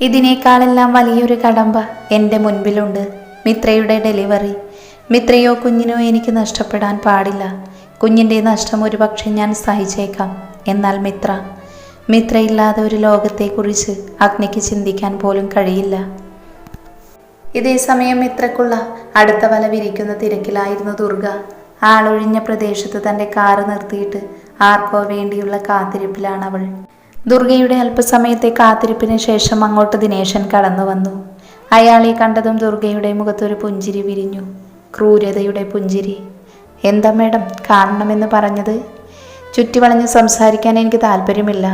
ഇതിനേക്കാളെല്ലാം വലിയൊരു കടമ്പ എന്റെ മുൻപിലുണ്ട്. മിത്രയുടെ ഡെലിവറി. മിത്രയോ കുഞ്ഞിനോ എനിക്ക് നഷ്ടപ്പെടാൻ പാടില്ല. കുഞ്ഞിന്റെ നഷ്ടം ഒരുപക്ഷെ ഞാൻ സഹിച്ചേക്കാം എന്നാൽ മിത്ര മിത്രയില്ലാതെ ഒരു ലോകത്തെക്കുറിച്ച് അഗ്നിക്ക് ചിന്തിക്കാൻ പോലും കഴിയില്ല. ഇതേ സമയം മിത്രക്കുള്ള അടുത്ത വല വിരിക്കുന്ന തിരക്കിലായിരുന്നു ദുർഗ. ആളൊഴിഞ്ഞ പ്രദേശത്ത് തന്റെ കാറ് നിർത്തിയിട്ട് ആർക്കോ വേണ്ടിയുള്ള കാത്തിരിപ്പിലാണ് അവൾ. ദുർഗയുടെ അല്പസമയത്തെ കാത്തിരിപ്പിന് ശേഷം അങ്ങോട്ട് ദിനേശൻ കടന്നു വന്നു. അയാളെ കണ്ടതും ദുർഗയുടെ മുഖത്തൊരു പുഞ്ചിരി വിരിഞ്ഞു. ക്രൂരതയുടെ പുഞ്ചിരി. എന്താ മേഡം കാണണമെന്ന് പറഞ്ഞത്? ചുറ്റിവളഞ്ഞ് സംസാരിക്കാൻ എനിക്ക് താല്പര്യമില്ല.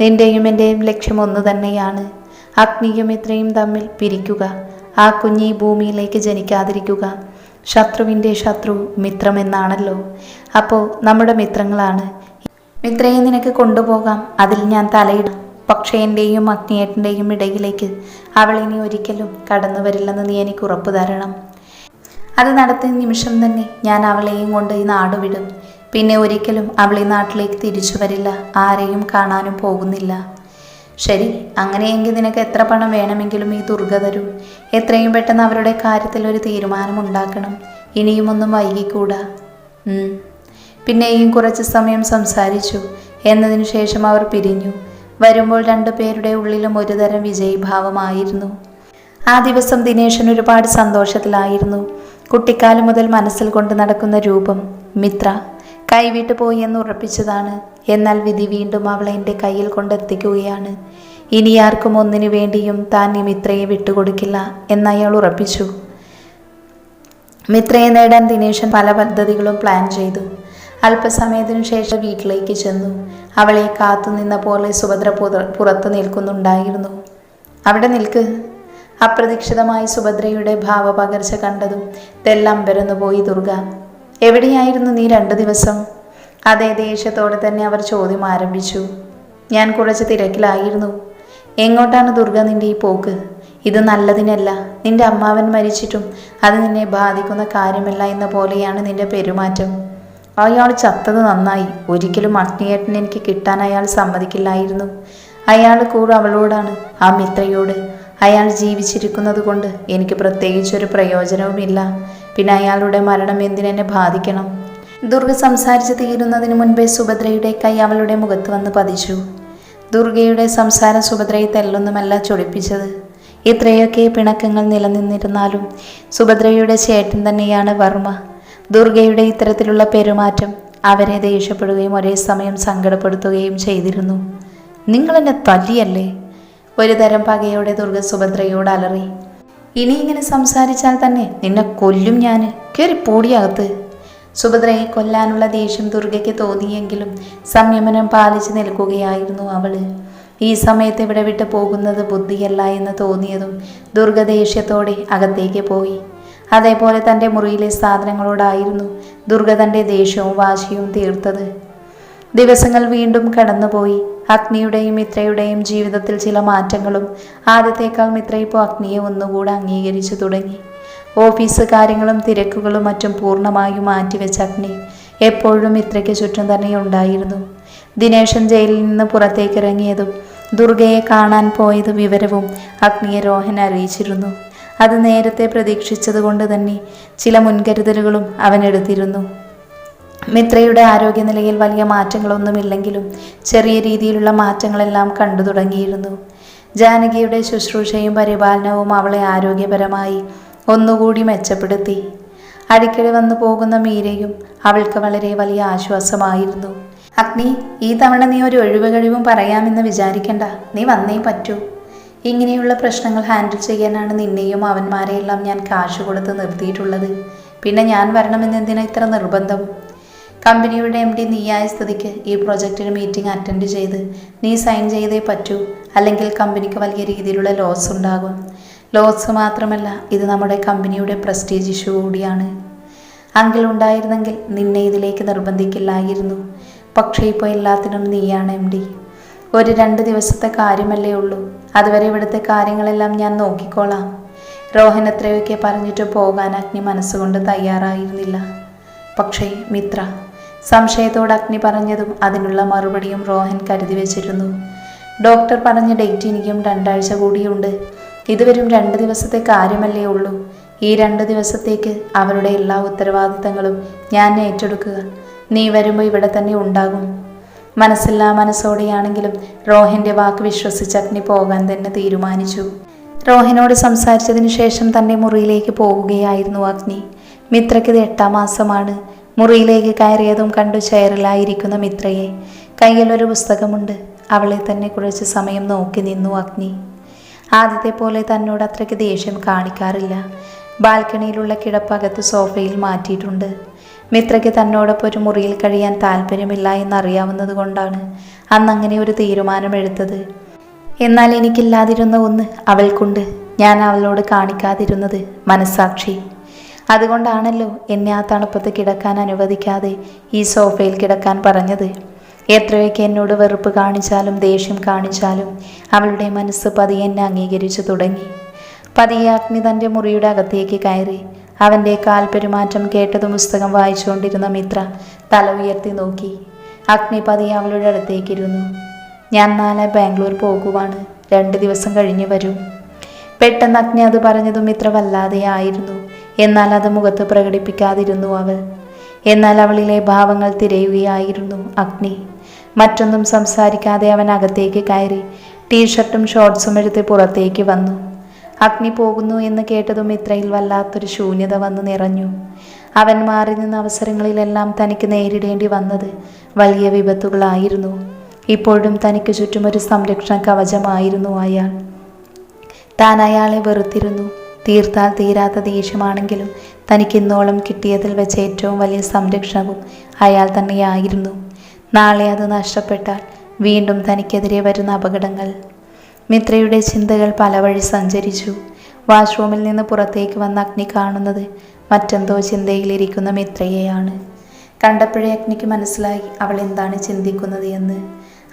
നിന്റെയും എന്റെയും ലക്ഷ്യം ഒന്നു തന്നെയാണ്. അഗ്നിയും ഇത്രയും തമ്മിൽ പിരിക്കുക. ആ കുഞ്ഞി ഭൂമിയിലേക്ക് ജനിക്കാതിരിക്കുക. ശത്രുവിന്റെ ശത്രു മിത്രമെന്നാണല്ലോ. അപ്പോൾ നമ്മുടെ മിത്രങ്ങളാണ്. മിത്രയെ നിനക്ക് കൊണ്ടുപോകാം. അതിൽ ഞാൻ തലയിടാം. പക്ഷേ എന്റെയും അഗ്നിയേട്ടന്റെയും ഇടയിലേക്ക് അവൾ ഇനി ഒരിക്കലും കടന്നു വരില്ലെന്ന് നീ എനിക്ക് ഉറപ്പു തരണം. അത് നടത്തിയ നിമിഷം തന്നെ ഞാൻ അവളെയും കൊണ്ട് ഈ നാട് വിടും. പിന്നെ ഒരിക്കലും അവൾ ഈ നാട്ടിലേക്ക് തിരിച്ചു വരില്ല. ആരെയും കാണാനും പോകുന്നില്ല. ശരി അങ്ങനെയെങ്കിൽ നിനക്ക് എത്ര പണം വേണമെങ്കിലും ഈ ദുർഗ തരും. എത്രയും പെട്ടെന്ന് അവരുടെ കാര്യത്തിൽ ഒരു തീരുമാനം ഉണ്ടാക്കണം. ഇനിയും ഒന്നും വൈകിക്കൂടാ. പിന്നെയും കുറച്ച് സമയം സംസാരിച്ചു. എന്നതിനു ശേഷം അവർ പിരിഞ്ഞു. വരുമ്പോൾ രണ്ടു രണ്ടുപേരുടെ ഉള്ളിലും ഒരുതരം വിജയഭാവമായിരുന്നു. ആ ദിവസം ദിനേശൻ ഒരുപാട് സന്തോഷത്തിലായിരുന്നു. കുട്ടിക്കാലം മുതൽ മനസ്സിൽ കൊണ്ട് നടക്കുന്ന രൂപം മിത്ര കൈവിട്ടു പോയി എന്ന് ഉറപ്പിച്ചതാണ്. എന്നാൽ വിധി വീണ്ടും അവളെ എന്റെ കയ്യിൽ കൊണ്ടെത്തിക്കുകയാണ്. ഇനി ആർക്കും ഒന്നിനു വേണ്ടിയും താൻ ഈ മിത്രയെ വിട്ടുകൊടുക്കില്ല എന്നയാൾ ഉറപ്പിച്ചു. മിത്രയെ നേടാൻ ദിനേശൻ പല പദ്ധതികളും പ്ലാൻ ചെയ്തു. അല്പസമയത്തിനു ശേഷം വീട്ടിലേക്ക് ചെന്നു. അവളെ കാത്തുനിന്ന പോലെ സുഭദ്ര പുറ- പുറത്തു നിൽക്കുന്നുണ്ടായിരുന്നു. അവിടെ നിൽക്ക്. അപ്രതീക്ഷിതമായി സുഭദ്രയുടെ ഭാവപകർച്ച കണ്ടതും തെല്ലമ്പരന്നു പോയി ദുർഗ. എവിടെയായിരുന്നു നീ രണ്ടു ദിവസം? അതേ ദേഷ്യത്തോടെ തന്നെ അവർ ചോദ്യം ആരംഭിച്ചു. ഞാൻ കുറച്ച് തിരക്കിലായിരുന്നു. എങ്ങോട്ടാണ് ദുർഗ നിന്റെ ഈ പോക്ക്? ഇത് നല്ലതിനല്ല. നിന്റെ അമ്മാവൻ മരിച്ചിട്ടും അത് നിന്നെ ബാധിക്കുന്ന കാര്യമല്ല എന്ന പോലെയാണ് നിന്റെ പെരുമാറ്റം. അയാൾ ചത്തത് നന്നായി. ഒരിക്കലും അഗ്നിയേട്ടൻ എനിക്ക് കിട്ടാൻ അയാൾ സമ്മതിക്കില്ലായിരുന്നു. അയാൾ കൂടെ അവളോടാണ് ആ മിത്രയോട്. അയാൾ ജീവിച്ചിരിക്കുന്നത് കൊണ്ട് എനിക്ക് പ്രത്യേകിച്ചൊരു പ്രയോജനവുമില്ല. പിന്നെ അയാളുടെ മരണം എന്തിനെന്നെ ബാധിക്കണം? ദുർഗ സംസാരിച്ച് തീരുന്നതിന് മുൻപേ സുഭദ്രയുടെ കൈ അവളുടെ മുഖത്ത് വന്ന് പതിച്ചു. ദുർഗയുടെ സംസാരം സുഭദ്രയെ തെല്ലൊന്നുമല്ല ചൊടിപ്പിച്ചത്. ഇത്രയൊക്കെ പിണക്കങ്ങൾ നിലനിന്നിരുന്നാലും സുഭദ്രയുടെ ചേട്ടൻ തന്നെയാണ് വർമ്മ. ദുർഗയുടെ ഇത്തരത്തിലുള്ള പെരുമാറ്റം അവരെ ദേഷ്യപ്പെടുകയും ഒരേ സമയം സങ്കടപ്പെടുത്തുകയും ചെയ്തിരുന്നു. നിങ്ങൾ എന്നെ തല്ലിയല്ലേ? ഒരു തരം പകയോടെ ദുർഗ സുഭദ്രയോട് അലറി. ഇനി ഇങ്ങനെ സംസാരിച്ചാൽ തന്നെ നിന്നെ കൊല്ലും ഞാൻ കയറി പൂടിയകത്ത് സുഭദ്രയെ കൊല്ലാനുള്ള ദേഷ്യം ദുർഗയ്ക്ക് തോന്നിയെങ്കിലും സംയമനം പാലിച്ചു നിൽക്കുകയായിരുന്നു അവൾ. ഈ സമയത്ത് ഇവിടെ വിട്ട് പോകുന്നത് ബുദ്ധിയല്ല എന്ന് തോന്നിയതും ദുർഗ ദേഷ്യത്തോടെ അകത്തേക്ക് പോയി. അതേപോലെ തന്റെ മുറിയിലെ സാധനങ്ങളോടായിരുന്നു ദുർഗ തന്റെ ദേഷ്യവും വാശിയും തീർത്തത്. ദിവസങ്ങൾ വീണ്ടും കടന്നുപോയി. അഗ്നിയുടെയും മിത്രയുടെയും ജീവിതത്തിൽ ചില മാറ്റങ്ങളും ആദ്യത്തേക്കാൾ മിത്ര ഇപ്പോൾ അഗ്നിയെ ഒന്നുകൂടെ അംഗീകരിച്ചു തുടങ്ങി. ഓഫീസ് കാര്യങ്ങളും തിരക്കുകളും മറ്റും പൂർണമായും മാറ്റിവെച്ച അഗ്നി എപ്പോഴും മിത്രയ്ക്ക് ചുറ്റും തന്നെ ഉണ്ടായിരുന്നു. ദിനേശൻ ജയിലിൽ നിന്ന് പുറത്തേക്കിറങ്ങിയതും ദുർഗയെ കാണാൻ പോയത് വിവരവും അഗ്നിയെ രോഹൻ അറിയിച്ചിരുന്നു. അത് നേരത്തെ പ്രതീക്ഷിച്ചതുകൊണ്ട് തന്നെ ചില മുൻകരുതലുകളും അവൻ എടുത്തിരുന്നു. മിത്രയുടെ ആരോഗ്യനിലയിൽ വലിയ മാറ്റങ്ങളൊന്നുമില്ലെങ്കിലും ചെറിയ രീതിയിലുള്ള മാറ്റങ്ങളെല്ലാം കണ്ടു തുടങ്ങിയിരുന്നു. ജാനകിയുടെ ശുശ്രൂഷയും പരിപാലനവും അവളെ ആരോഗ്യപരമായി ഒന്നുകൂടി മെച്ചപ്പെടുത്തി. അടിക്കടി വന്നു പോകുന്ന മീരയും അവൾക്ക് വളരെ വലിയ ആശ്വാസമായിരുന്നു. അഗ്നി ഈ തവണ നീ ഒരു ഒഴിവ് കഴിവും പറയാമെന്ന് വിചാരിക്കണ്ട. നീ വന്നേ പറ്റൂ. ഇങ്ങനെയുള്ള പ്രശ്നങ്ങൾ ഹാൻഡിൽ ചെയ്യാനാണ് നിന്നെയും അവന്മാരെയെല്ലാം ഞാൻ കാശ് കൊടുത്ത് നിർത്തിയിട്ടുള്ളത്. പിന്നെ ഞാൻ വരണമെന്ന് എന്തിനാ ഇത്ര നിർബന്ധം? കമ്പനിയുടെ എം ഡി നീയായ സ്ഥിതിക്ക് ഈ പ്രൊജക്റ്റിന് മീറ്റിംഗ് അറ്റൻഡ് ചെയ്ത് നീ സൈൻ ചെയ്തേ പറ്റൂ അല്ലെങ്കിൽ കമ്പനിക്ക് വലിയ രീതിയിലുള്ള ലോസ് ഉണ്ടാകും. ലോസ് മാത്രമല്ല ഇത് നമ്മുടെ കമ്പനിയുടെ പ്രസ്റ്റീജ് ഇഷ്യൂ കൂടിയാണ്. അങ്കിൾ ഉണ്ടായിരുന്നെങ്കിൽ നിന്നെ ഇതിലേക്ക് നിർബന്ധിക്കില്ലായിരുന്നു. പക്ഷേ ഇപ്പോൾ എല്ലാത്തിനും നീയാണ് എം ഡി ഒരു രണ്ട് ദിവസത്തെ കാര്യമല്ലേ ഉള്ളൂ. അതുവരെ ഇവിടുത്തെ കാര്യങ്ങളെല്ലാം ഞാൻ നോക്കിക്കോളാം. രോഹൻ എത്രയൊക്കെ പറഞ്ഞിട്ട് പോകാൻ അഗ്നി മനസ്സുകൊണ്ട് തയ്യാറായിരുന്നില്ല. പക്ഷേ മിത്ര സംശയത്തോട് അഗ്നി പറഞ്ഞതും അതിനുള്ള മറുപടിയും രോഹൻ കരുതി വെച്ചിരുന്നു. ഡോക്ടർ പറഞ്ഞ ഡേറ്റ് എനിക്കും രണ്ടാഴ്ച കൂടിയുണ്ട്. ഇതുവരും രണ്ട് ദിവസത്തെ കാര്യമല്ലേ ഉള്ളൂ. ഈ രണ്ട് ദിവസത്തേക്ക് അവരുടെ എല്ലാ ഉത്തരവാദിത്തങ്ങളും ഞാൻ ഏറ്റെടുക്കുക. നീ വരുമ്പോൾ ഇവിടെ തന്നെ ഉണ്ടാകും. മനസ്സില്ലാ മനസ്സോടെയാണെങ്കിലും റോഹിന്റെ വാക്ക് വിശ്വസിച്ച് അഗ്നി പോകാൻ തന്നെ തീരുമാനിച്ചു. റോഹിനോട് സംസാരിച്ചതിന് ശേഷം തന്റെ മുറിയിലേക്ക് പോവുകയായിരുന്നു അഗ്നി. മിത്രയ്ക്ക് ഇത് എട്ടാം മാസമാണ്. മുറിയിലേക്ക് കയറിയതും കണ്ടു ചെയറിലായിരിക്കുന്ന മിത്രയെ. കയ്യിൽ ഒരു പുസ്തകമുണ്ട്. അവളെ തന്നെ കുറച്ച് സമയം നോക്കി നിന്നു അഗ്നി. ആദ്യത്തെ പോലെ തന്നോട് അത്രയ്ക്ക് ദേഷ്യം കാണിക്കാറില്ല. ബാൽക്കണിയിലുള്ള കിടപ്പകത്ത് സോഫയിൽ മാറ്റിയിട്ടുണ്ട്. മിത്രയ്ക്ക് തന്നോടൊപ്പം ഒരു മുറിയിൽ കഴിയാൻ താല്പര്യമില്ല എന്നറിയാവുന്നത് കൊണ്ടാണ് അന്ന് അങ്ങനെ ഒരു തീരുമാനമെടുത്തത്. എന്നാൽ എനിക്കില്ലാതിരുന്ന ഒന്ന് അവൾക്കുണ്ട്. ഞാൻ അവളോട് കാണിക്കാതിരുന്നത് മനസാക്ഷി അതുകൊണ്ടാണല്ലോ എന്നെ ആ തണുപ്പത്ത് കിടക്കാൻ അനുവദിക്കാതെ ഈ സോഫയിൽ കിടക്കാൻ പറഞ്ഞത്. എത്രയൊക്കെ എന്നോട് വെറുപ്പ് കാണിച്ചാലും ദേഷ്യം കാണിച്ചാലും അവളുടെ മനസ്സ് പതിയെ എന്നെ അംഗീകരിച്ചു തുടങ്ങി. പതിയെ അഗ്നി തന്റെ മുറിയുടെ അകത്തേക്ക് കയറി അവന്റെ കാൽ പെരുമാറ്റം കേട്ടത് പുസ്തകം വായിച്ചുകൊണ്ടിരുന്ന മിത്ര തല ഉയർത്തി നോക്കി. അഗ്നിപതി അവളുടെ അടുത്തേക്കിരുന്നു ഞാൻ നാളെ ബാംഗ്ലൂർ പോകുവാണ്. രണ്ട് ദിവസം കഴിഞ്ഞു വരും. പെട്ടെന്ന് അഗ്നി അത് പറഞ്ഞതും മിത്ര വല്ലാതെ ആയിരുന്നു. എന്നാൽ അത് മുഖത്ത് പ്രകടിപ്പിക്കാതിരുന്നു അവൾ. എന്നാൽ അവളിലെ ഭാവങ്ങൾ തിരയുകയായിരുന്നു അഗ്നി. മറ്റൊന്നും സംസാരിക്കാതെ അവൻ അകത്തേക്ക് കയറി ടീഷർട്ടും ഷോർട്സും എടുത്ത് പുറത്തേക്ക് വന്നു. അഗ്നി പോകുന്നു എന്ന് കേട്ടതും ഇത്രയിൽ വല്ലാത്തൊരു ശൂന്യത വന്നു നിറഞ്ഞു. അവൻ മാറി നിന്ന അവസരങ്ങളിലെല്ലാം തനിക്ക് നേരിടേണ്ടി വന്നത് വലിയ വിപത്തുകളായിരുന്നു. ഇപ്പോഴും തനിക്ക് ചുറ്റും ഒരു സംരക്ഷണ കവചമായിരുന്നു അയാൾ. താൻ അയാളെ വെറുത്തിരുന്നു. തീർത്താൽ തീരാത്ത ദേഷ്യമാണെങ്കിലും തനിക്ക് ഇന്നോളം കിട്ടിയതിൽ വെച്ച് ഏറ്റവും വലിയ സംരക്ഷണവും അയാൾ തന്നെയായിരുന്നു. നാളെ അത് നഷ്ടപ്പെട്ടാൽ വീണ്ടും തനിക്കെതിരെ വരുന്ന അപകടങ്ങൾ. മിത്രയുടെ ചിന്തകൾ പല വഴി സഞ്ചരിച്ചു. വാഷ്റൂമിൽ നിന്ന് പുറത്തേക്ക് വന്ന അഗ്നി കാണുന്നത് മറ്റെന്തോ ചിന്തയിലിരിക്കുന്ന മിത്രയെയാണ്. കണ്ടപ്പോഴേ അഗ്നിക്ക് മനസ്സിലായി അവൾ എന്താണ് ചിന്തിക്കുന്നത് എന്ന്.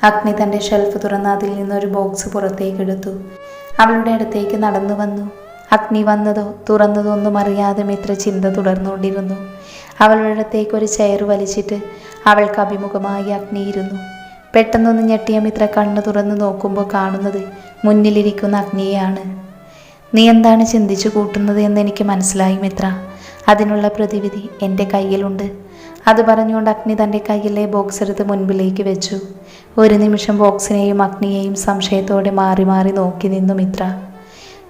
അഗ്നി തന്റെ ഷെൽഫ് തുറന്ന് അതിൽ നിന്നൊരു ബോക്സ് പുറത്തേക്കെടുത്തു അവളുടെ അടുത്തേക്ക് നടന്നു വന്നു. അഗ്നി വന്നതോ തുറന്നതോ ഒന്നും അറിയാതെ മിത്ര ചിന്ത തുടർന്നുകൊണ്ടിരുന്നു. അവളുടെ അടുത്തേക്ക് ഒരു ചെയർ വലിച്ചിട്ട് അവൾക്ക് അഭിമുഖമായി അഗ്നി ഇരുന്നു. പെട്ടെന്നൊന്ന് ഞെട്ടിയ മിത്ര കണ്ണു തുറന്ന് നോക്കുമ്പോൾ കാണുന്നത് മുന്നിലിരിക്കുന്ന അഗ്നിയെയാണ്. നീ എന്താണ് ചിന്തിച്ചു കൂട്ടുന്നത് എന്ന് എനിക്ക് മനസ്സിലായി മിത്ര. അതിനുള്ള പ്രതിവിധി എന്റെ കയ്യിലുണ്ട്. അത് പറഞ്ഞുകൊണ്ട് അഗ്നി തന്റെ കയ്യിലെ ബോക്സ് എടുത്ത് മുൻപിലേക്ക് വെച്ചു. ഒരു നിമിഷം ബോക്സിനെയും അഗ്നിയെയും സംശയത്തോടെ മാറി മാറി നോക്കി നിന്നു മിത്ര.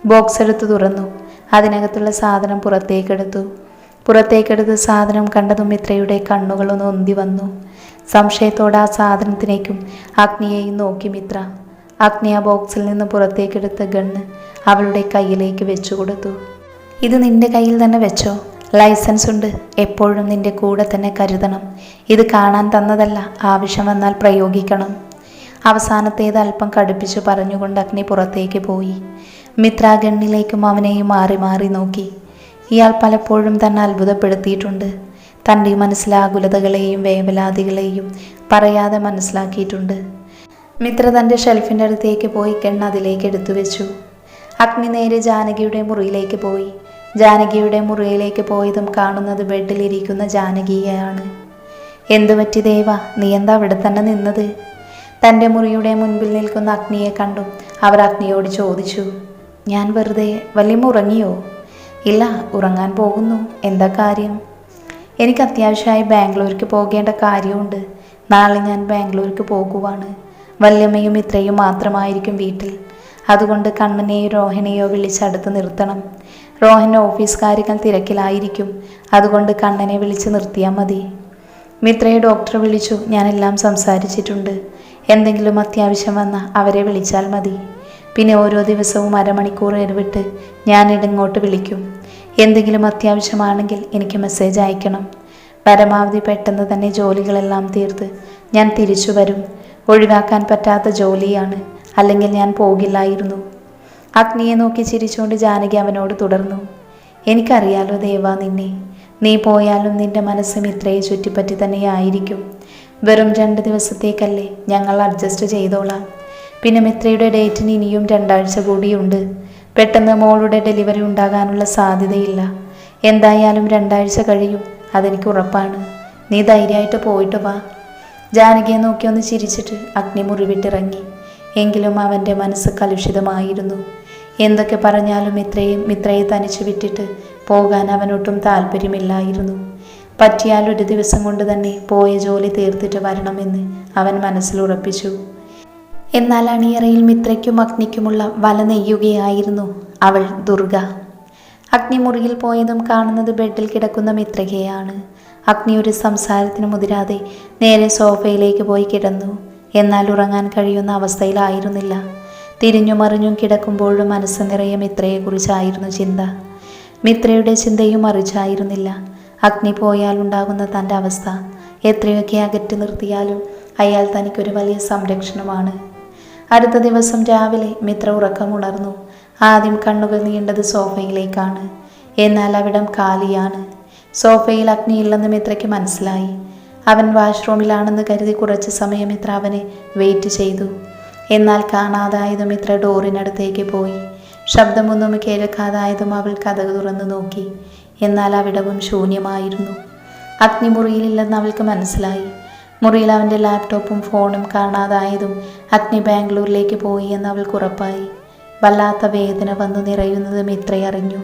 ബോക്സ് എടുത്ത് തുറന്നു. അതിനകത്തുള്ള സാധനം പുറത്തേക്കെടുത്തു. പുറത്തേക്കെടുത്ത് സാധനം കണ്ടതും മിത്രയുടെ കണ്ണുകളൊന്ന് ഒന്തി വന്നു. സംശയത്തോടെ ആ സാധനത്തിലേക്കും അഗ്നിയെയും നോക്കി മിത്ര. അഗ്നി ആ ബോക്സിൽ നിന്ന് പുറത്തേക്കെടുത്ത ഗണ്ണ് അവളുടെ കയ്യിലേക്ക് വെച്ചു കൊടുത്തു. ഇത് നിന്റെ കയ്യിൽ തന്നെ വെച്ചോ? ലൈസൻസ് ഉണ്ട്. എപ്പോഴും നിന്റെ കൂടെ തന്നെ കരുതണം. ഇത് കാണാൻ തന്നതല്ല. ആവശ്യം വന്നാൽ പ്രയോഗിക്കണം. അവസാനത്തേത് അല്പം കടുപ്പിച്ചു പറഞ്ഞുകൊണ്ട് അഗ്നി പുറത്തേക്ക് പോയി. മിത്ര ഗണ്ണിലേക്കും അവനെയും മാറി മാറി നോക്കി. ഇയാൾ പലപ്പോഴും തന്നെ അത്ഭുതപ്പെടുത്തിയിട്ടുണ്ട്. തന്റെ മനസ്സിലാകുലതകളെയും വേവലാതികളെയും പറയാതെ മനസ്സിലാക്കിയിട്ടുണ്ട്. മിത്ര തന്റെ ഷെൽഫിന്റെ അടുത്തേക്ക് പോയി കെണ്ണ് അതിലേക്ക് എടുത്തു വെച്ചു. അഗ്നി നേരെ ജാനകിയുടെ മുറിയിലേക്ക് പോയി. ജാനകിയുടെ മുറിയിലേക്ക് പോയതും കാണുന്നത് ബെഡിലിരിക്കുന്ന ജാനകിയെയാണ്. എന്തു പറ്റി ദേവ? നീ എന്താ അവിടെ തന്നെ നിന്നത്? തന്റെ മുറിയുടെ മുൻപിൽ നിൽക്കുന്ന അഗ്നിയെ കണ്ടു. അവർ അഗ്നിയോട് ചോദിച്ചു ഞാൻ വെറുതെ വലിയ ഉറങ്ങിയോ? ഇല്ല ഉറങ്ങാൻ പോകുന്നു. എന്താ കാര്യം? എനിക്ക് അത്യാവശ്യമായി ബാംഗ്ലൂർക്ക് പോകേണ്ട കാര്യമുണ്ട്. നാളെ ഞാൻ ബാംഗ്ലൂർക്ക് പോകുവാണ്. വല്യമ്മയും ഇത്രയും മാത്രമായിരിക്കും വീട്ടിൽ. അതുകൊണ്ട് കണ്ണനെയോ രോഹനെയോ വിളിച്ചടുത്ത് നിർത്തണം. റോഹൻ ഓഫീസ് കാര്യങ്ങൾ തിരക്കിലായിരിക്കും. അതുകൊണ്ട് കണ്ണനെ വിളിച്ച് നിർത്തിയാൽ മതി. മിത്രയെ ഡോക്ടറെ വിളിച്ചു. ഞാനെല്ലാം സംസാരിച്ചിട്ടുണ്ട്. എന്തെങ്കിലും അത്യാവശ്യം വന്നാൽ അവരെ വിളിച്ചാൽ മതി. പിന്നെ ഓരോ ദിവസവും അരമണിക്കൂർ ഇടവിട്ട് ഞാൻ ഇടങ്ങോട്ട് വിളിക്കും. എന്തെങ്കിലും അത്യാവശ്യമാണെങ്കിൽ എനിക്ക് മെസ്സേജ് അയക്കണം. പരമാവധി പെട്ടെന്ന് തന്നെ ജോലികളെല്ലാം തീർത്ത് ഞാൻ തിരിച്ചു വരും. ഒഴിവാക്കാൻ പറ്റാത്ത ജോലിയാണ്. അല്ലെങ്കിൽ ഞാൻ പോകില്ലായിരുന്നു. അഗ്നിയെ നോക്കി ചിരിച്ചുകൊണ്ട് ജാനകി അവനോട് തുടർന്നു. എനിക്കറിയാലോ ദേവ നിന്നെ. നീ പോയാലും നിന്റെ മനസ്സും ഇത്രയും ചുറ്റിപ്പറ്റി തന്നെയായിരിക്കും. വെറും രണ്ട് ദിവസത്തേക്കല്ലേ ഞങ്ങൾ അഡ്ജസ്റ്റ് ചെയ്തോളാം. പിന്നെ മിത്രയുടെ ഡേറ്റിന് ഇനിയും രണ്ടാഴ്ച കൂടിയുണ്ട്. പെട്ടെന്ന് മോളുടെ ഡെലിവറി ഉണ്ടാകാനുള്ള സാധ്യതയില്ല. എന്തായാലും രണ്ടാഴ്ച കഴിയും അതെനിക്ക് ഉറപ്പാണ്. നീ ധൈര്യമായിട്ട് പോയിട്ട് വാ. ജാനകിയെ നോക്കി ഒന്ന് ചിരിച്ചിട്ട് അഗ്നി മുറിവിട്ടിറങ്ങി. എങ്കിലും അവന്റെ മനസ്സ് കലുഷിതമായിരുന്നു. എന്തൊക്കെ പറഞ്ഞാലും ഇത്രയും ഇത്രയെ തനിച്ചു വിട്ടിട്ട് പോകാൻ അവനൊട്ടും താല്പര്യമില്ലായിരുന്നു. പറ്റിയാൽ ഒരു ദിവസം കൊണ്ട് തന്നെ പോയ ജോലി തീർത്തിട്ട് വരണമെന്ന് അവൻ മനസ്സിൽ ഉറപ്പിച്ചു. എന്നാൽ അണിയറയിൽ മിത്രയ്ക്കും അഗ്നിക്കുമുള്ള വല നെയ്യുകയായിരുന്നു അവൾ ദുർഗ. അഗ്നിമുറിയിൽ പോയതും കാണുന്നത് ബെഡിൽ കിടക്കുന്ന മിത്രകയാണ് അഗ്നി ഒരു സംസാരത്തിന് മുതിരാതെ നേരെ സോഫയിലേക്ക് പോയി കിടന്നു. എന്നാൽ ഉറങ്ങാൻ കഴിയുന്ന അവസ്ഥയിലായിരുന്നില്ല. തിരിഞ്ഞു മറിഞ്ഞും കിടക്കുമ്പോഴും മനസ്സ് നിറയെ മിത്രയെക്കുറിച്ചായിരുന്നു ചിന്ത. മിത്രയുടെ ചിന്തയും മറിച്ചായിരുന്നില്ല. അഗ്നി പോയാൽ ഉണ്ടാകുന്ന തന്റെ അവസ്ഥ. എത്രയൊക്കെ അകറ്റി നിർത്തിയാലും അയാൾ തനിക്കൊരു വലിയ സംരക്ഷണമാണ്. അടുത്ത ദിവസം രാവിലെ മിത്ര ഉറക്കമുണർന്നു ആദ്യം കണ്ണുകൾ നീണ്ടത് സോഫയിലേക്കാണ്. എന്നാൽ അവിടം കാലിയാണ്. സോഫയിൽ അഗ്നിയില്ലെന്ന് മിത്രയ്ക്ക് മനസ്സിലായി. അവൻ വാഷ്റൂമിലാണെന്ന് കരുതി കുറച്ച് സമയം മിത്ര അവനെ വെയിറ്റ് ചെയ്തു. എന്നാൽ കാണാതായതും മിത്ര ഡോറിനടുത്തേക്ക് പോയി. ശബ്ദമൊന്നും കേൾക്കാതായതും അവൾ കഥക് തുറന്നു നോക്കി. എന്നാൽ അവിടവും ശൂന്യമായിരുന്നു. അഗ്നിമുറിയിലില്ലെന്ന് അവൾക്ക് മനസ്സിലായി. മുറിയിൽ അവന്റെ ലാപ്ടോപ്പും ഫോണും കാണാതായതും അഗ്നി ബാംഗ്ലൂരിലേക്ക് പോയി എന്ന് അവൾക്ക് ഉറപ്പായി. വല്ലാത്ത വേദന വന്നു നിറയുന്നത് ഇത്രയറിഞ്ഞു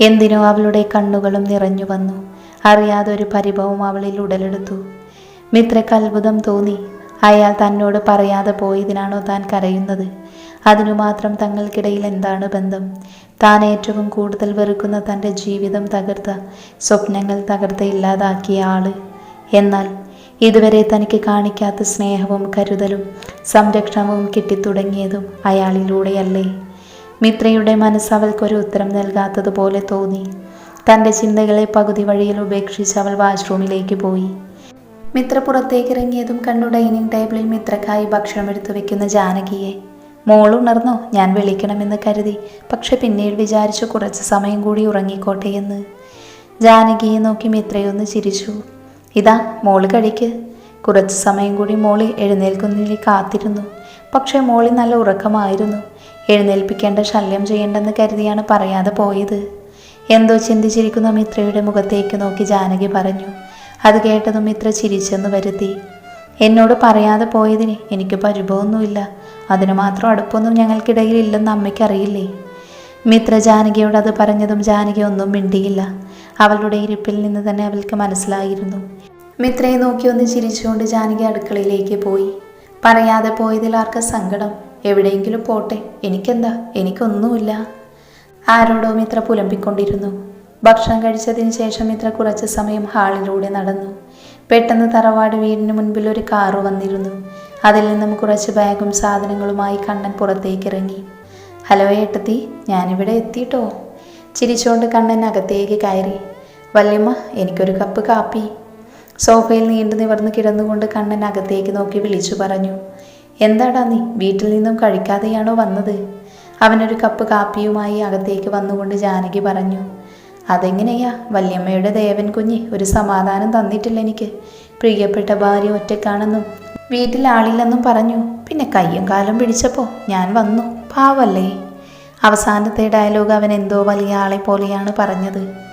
എന്തിനോ അവളുടെ കണ്ണുകളും നിറഞ്ഞു വന്നു. അറിയാതെ ഒരു പരിഭവം അവളിൽ ഉടലെടുത്തു. മിത്രയ്ക്ക് അത്ഭുതം തോന്നി. അയാൾ തന്നോട് പറയാതെ പോയതിനാണോ താൻ കരയുന്നത്? അതിനു മാത്രം തങ്ങൾക്കിടയിൽ എന്താണ് ബന്ധം? താൻ ഏറ്റവും കൂടുതൽ വെറുക്കുന്ന തന്റെ ജീവിതം തകർത്ത സ്വപ്നങ്ങൾ തകർത്ത് ഇല്ലാതാക്കിയ ആൾ. എന്നാൽ ഇതുവരെ തനിക്ക് കാണിക്കാത്ത സ്നേഹവും കരുതലും സംരക്ഷണവും കിട്ടിത്തുടങ്ങിയതും അയാളിലൂടെയല്ലേ? മിത്രയുടെ മനസ്സ് അവൾക്കൊരു ഉത്തരം നൽകാത്തതുപോലെ തോന്നി. തന്റെ ചിന്തകളെ പകുതി വഴിയിൽ ഉപേക്ഷിച്ച് അവൾ വാഷ്റൂമിലേക്ക് പോയി. മിത്ര പുറത്തേക്ക് ഇറങ്ങിയതും കണ്ടു ഡൈനിങ് ടേബിളിൽ മിത്രക്കായി ഭക്ഷണം എടുത്തു വെക്കുന്ന ജാനകിയെ. മോൾ ഉണർന്നോ ഞാൻ വിളിക്കണമെന്ന് കരുതി പക്ഷെ പിന്നീട് വിചാരിച്ചു കുറച്ച് സമയം കൂടി ഉറങ്ങിക്കോട്ടെ എന്ന്. ജാനകിയെ നോക്കി മിത്രയൊന്ന് ചിരിച്ചു. ഇതാ മോൾ കഴിക്ക്. കുറച്ച് സമയം കൂടി മോളി എഴുന്നേൽക്കുന്നതിൽ കാത്തിരുന്നു. പക്ഷേ മോളി നല്ല ഉറക്കമായിരുന്നു. എഴുന്നേൽപ്പിക്കേണ്ട ശല്യം ചെയ്യേണ്ടെന്ന് കരുതിയാണ് പറയാതെ പോയത്. എന്തോ ചിന്തിച്ചിരിക്കുന്ന മിത്രയുടെ മുഖത്തേക്ക് നോക്കി ജാനകി പറഞ്ഞു. അത് കേട്ടതും മിത്ര ചിരിച്ചെന്ന് വരുത്തി. എന്നോട് പറയാതെ പോയതിന് എനിക്ക് പരിഭവമൊന്നുമില്ല. അതിന് മാത്രം അടുപ്പൊന്നും ഞങ്ങൾക്കിടയിൽ ഇല്ലെന്ന് അമ്മയ്ക്കറിയില്ലേ? മിത്ര ജാനകിയോട് അത് പറഞ്ഞതും ജാനകി ഒന്നും മിണ്ടിയില്ല. അവളുടെ ഇരിപ്പിൽ നിന്ന് തന്നെ അവൾക്ക് മനസ്സിലായിരുന്നു. മിത്രയെ നോക്കി ഒന്ന് ചിരിച്ചുകൊണ്ട് ജാനകി അടുക്കളയിലേക്ക് പോയി. പറയാതെ പോയതിൽ ആർക്ക് സങ്കടം? എവിടെയെങ്കിലും പോട്ടെ. എനിക്കെന്താ? എനിക്കൊന്നുമില്ല. ആരോടോ മിത്ര പുലമ്പിക്കൊണ്ടിരുന്നു. ഭക്ഷണം കഴിച്ചതിന് ശേഷം മിത്ര കുറച്ച് സമയം ഹാളിലൂടെ നടന്നു. പെട്ടെന്ന് തറവാട് വീടിന് മുൻപിൽ ഒരു കാറ് വന്നിരുന്നു. അതിൽ നിന്നും കുറച്ച് ബാഗും സാധനങ്ങളുമായി കണ്ണൻ പുറത്തേക്ക് ഇറങ്ങി. ഹലോ ഏട്ടത്തി ഞാനിവിടെ എത്തിയിട്ടോ ചിരിച്ചുകൊണ്ട് കണ്ണൻ അകത്തേക്ക് കയറി. വല്യമ്മ എനിക്കൊരു കപ്പ് കാപ്പി. സോഫയിൽ നീണ്ടു നിവർന്ന് കിടന്നുകൊണ്ട് കണ്ണൻ അകത്തേക്ക് നോക്കി വിളിച്ചു പറഞ്ഞു. എന്താടാ നീ? വീട്ടിൽ നിന്നും കഴിക്കാതെയാണോ വന്നത്? അവനൊരു കപ്പ് കാപ്പിയുമായി അകത്തേക്ക് വന്നുകൊണ്ട് ജാനകി പറഞ്ഞു. അതെങ്ങനെയാ? വല്യമ്മയുടെ ദേവൻ കുഞ്ഞ് ഒരു സമാധാനം തന്നിട്ടില്ല എനിക്ക്. പ്രിയപ്പെട്ട ഭാര്യ ഒറ്റക്കാണെന്നും വീട്ടിൽ ആളില്ലെന്നും പറഞ്ഞു. പിന്നെ കയ്യും കാലും പിടിച്ചപ്പോൾ ഞാൻ വന്നു. പാവല്ലേ? അവസാനത്തെ ഡയലോഗ് അവൻ എന്തോ വലിയ ആളെ പോലെയാണ് പറഞ്ഞത്.